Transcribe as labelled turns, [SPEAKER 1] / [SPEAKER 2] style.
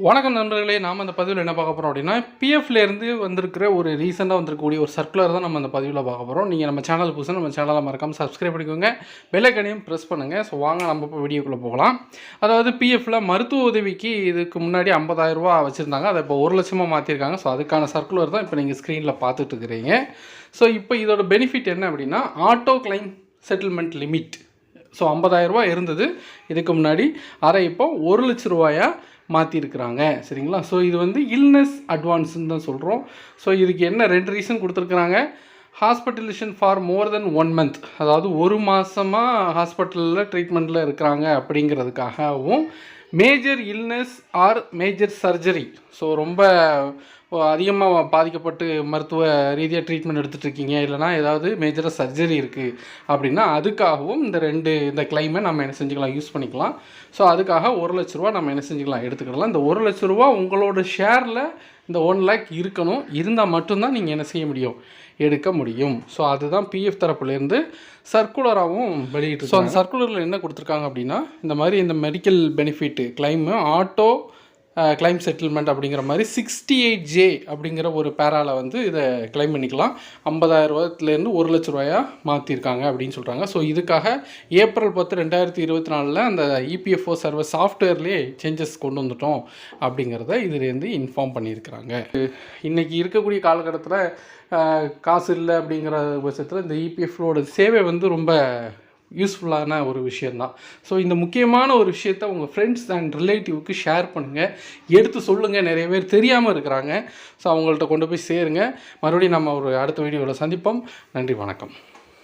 [SPEAKER 1] வணக்கம் நண்பர்களே நாம் அந்த பதிவில் என்ன பார்க்க போகிறோம் அப்படின்னா பிஎஃப்லேருந்து வந்திருக்கிற ஒரு ரீசெண்டாக வந்திருக்கக்கூடிய ஒரு சர்க்குலர் தான் நம்ம அந்த பதிவில் பார்க்க போகிறோம் நீங்கள் நம்ம சேனல் புதுசாக நம்ம சேனலை மறக்காமல் சப்ஸ்கிரைப் பண்ணிக்கோங்க. பெல்லைக்கனையும் ப்ரெஸ் பண்ணுங்கள் ஸோ வாங்க நம்ம இப்போ வீடியோக்குள்ளே போகலாம். அதாவது பிஎஃப்பில் மருத்துவ உதவிக்கு இதுக்கு முன்னாடி ஐம்பதாயிரம் ரூபா வச்சுருந்தாங்க. அதை இப்போ ஒரு லட்சமாக மாற்றிருக்காங்க ஸோ அதுக்கான சர்க்குலர் தான் இப்போ நீங்கள் ஸ்க்ரீனில் பார்த்துட்டு இருக்கிறீங்க. ஸோ இப்போ இதோட பெனிஃபிட் என்ன அப்படின்னா auto claim settlement limit so 50000 ரூபாய் இருந்தது. இதுக்கு முன்னாடி அதை இப்போ ஒரு லட்ச ரூபாயா மாற்றிருக்கிறாங்க சரிங்களா? ஸோ இது வந்து இல்னஸ் அட்வான்ஸுன்னு தான் சொல்கிறோம் ஸோ இதுக்கு என்ன ரெண்டு ரீசன் கொடுத்துருக்குறாங்க? Hospitalisation for more than one month அதாவது ஒரு மாதமாக ஹாஸ்பிட்டலில் ட்ரீட்மெண்ட்டில் இருக்கிறாங்க அப்படிங்கிறதுக்காகவும் major illness or major surgery so ரொம்ப அதிகமாக பாதிக்கப்பட்டு மருத்துவ ரீதியாக ட்ரீட்மெண்ட் எடுத்துகிட்டு இருக்கீங்க இல்லைனா ஏதாவது மேஜராக சர்ஜரி இருக்குது அப்படின்னா அதுக்காகவும் இந்த ரெண்டு இந்த கிளைமை நம்ம என்ன செஞ்சுக்கலாம் யூஸ் பண்ணிக்கலாம். ஸோ அதுக்காக ஒரு லட்ச ரூபா நம்ம என்ன செஞ்சுக்கலாம் எடுத்துக்கலாம் இந்த ஒரு லட்ச ரூபா உங்களோட ஷேரில் இந்த ஒன் லேக் இருக்கணும். இருந்தால் மட்டும்தான் நீங்கள் என்ன செய்ய முடியும்? எடுக்க முடியும். ஸோ அதுதான் பிஎஃப் தரப்புலேருந்து சர்க்குலராகவும் வெளியிட்டு ஸோ அந்த சர்க்குலரில் என்ன கொடுத்துருக்காங்க அப்படின்னா இந்த மாதிரி இந்த medical benefit claim auto claim settlement அப்படிங்கிற மாதிரி சிக்ஸ்டி எயிட் ஜே அப்படிங்கிற ஒரு பேரால வந்து இதை கிளைம் பண்ணிக்கலாம். ஐம்பதாயிரம் ரூபாயிலேருந்து ஒரு லட்ச ரூபாயா மாற்றிருக்காங்க அப்படின்னு சொல்கிறாங்க ஸோ இதுக்காக ஏப்ரல் பத்து ரெண்டாயிரத்தி இருபத்தி நாலில் அந்த இபிஎஃப்ஓ சர்வர் சாஃப்ட்வேர்லேயே சேஞ்சஸ் கொண்டு வந்துட்டோம் அப்படிங்கிறத இதுலேருந்து இன்ஃபார்ம் பண்ணியிருக்கிறாங்க. இன்றைக்கி இருக்கக்கூடிய காலகட்டத்தில் காசு இல்லை அப்படிங்கிற பட்சத்தில் இந்த இபிஎஃப்ஓட சேவை வந்து ரொம்ப யூஸ்ஃபுல்லான ஒரு விஷயந்தான் ஸோ இந்த முக்கியமான ஒரு விஷயத்த உங்கள் ஃப்ரெண்ட்ஸ் அண்ட் ரிலேட்டிவ்க்கு ஷேர் பண்ணுங்கள் எடுத்து சொல்லுங்கள் நிறைய பேர் தெரியாமல் இருக்கிறாங்க. ஸோ அவங்கள்ட்ட கொண்டு போய் சேருங்க. மறுபடியும் நம்ம ஒரு அடுத்த வீடியோவில் சந்திப்போம். நன்றி வணக்கம்.